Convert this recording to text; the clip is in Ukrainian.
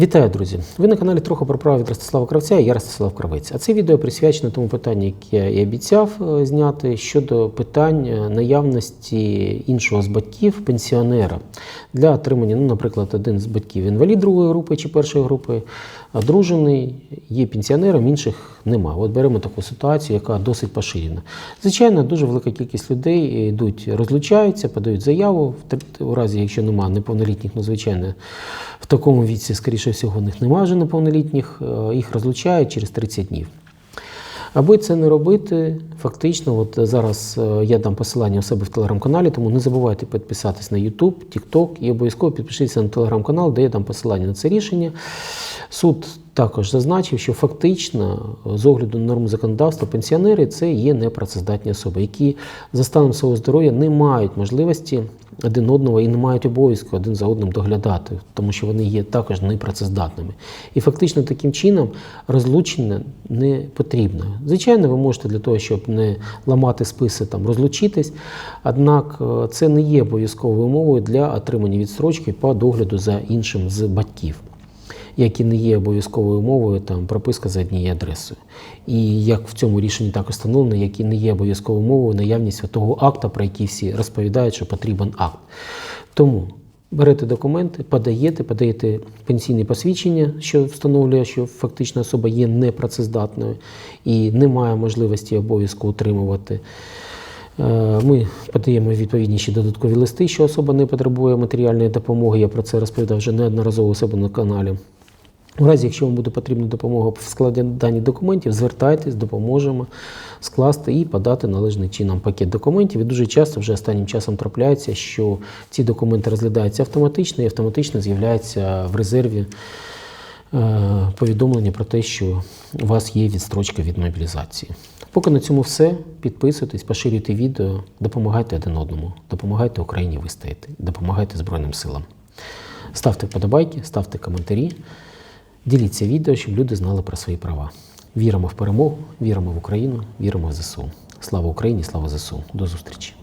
Вітаю, друзі! Ви на каналі трохи про право від Ростислава Кравця і я Ростислав Кравець. А це відео присвячено тому питанню, яке я і обіцяв е, зняти щодо питань е, наявності іншого з батьків пенсіонера для отримання, ну, наприклад, один з батьків інвалід другої групи чи першої групи, одружений, є пенсіонером, інших нема. От беремо таку ситуацію, яка досить поширена. Звичайно, дуже велика кількість людей йдуть, розлучаються, подають заяву в разі, якщо немає неповнолітніх, ну звичайно, в такому віці, скоріше всього, в них немає вже неповнолітніх, е, їх розлучають через 30 днів. Аби це не робити, фактично, от зараз е, я дам посилання у себе в телеграм-каналі, тому не забувайте підписатись на YouTube, TikTok і обов'язково підпишіться на телеграм-канал, де я дам посилання на це рішення. Суд також зазначив, що фактично, з огляду на норм законодавства, пенсіонери це є непрацездатні особи, які за станом свого здоров'я не мають можливості один одного і не мають обов'язку один за одним доглядати, тому що вони є також непрацездатними. І фактично таким чином розлучення не потрібно. Звичайно, ви можете для того, щоб не ламати списи, там розлучитись, однак е, це не є обов'язковою умовою для отримання відстрочки по догляду за іншим з батьків як і не є обов'язковою умовою там прописка за однією адресою. І як в цьому рішенні також встановлено, як і не є обов'язковою умовою наявність того акта, про який всі розповідають, що потрібен акт. Тому берете документи, подаєте, подаєте пенсійне посвідчення, що встановлює, що фактично особа є непрацездатною і не має можливості обов'язку утримувати. Е, Ми подаємо відповідні ще додаткові листи, що особа не потребує матеріальної допомоги. Я про це розповідав вже неодноразово у на каналі. У разі, якщо вам буде потрібна допомога в складанні документів, звертайтесь, допоможемо скласти і подати належний чином пакет документів. І дуже часто вже останнім часом трапляється, що ці документи розглядаються автоматично і автоматично з'являється в резерві е, повідомлення про те, що у вас є відстрочка від мобілізації. Поки на цьому все. Підписуйтесь, поширюйте відео, допомагайте один одному, допомагайте Україні вистояти, допомагайте Збройним силам. Ставте вподобайки, ставте коментарі, діліться відео, щоб люди знали про свої права. Віримо в перемогу, віримо в Україну, віримо в ЗСУ. Слава Україні, слава ЗСУ. До зустрічі!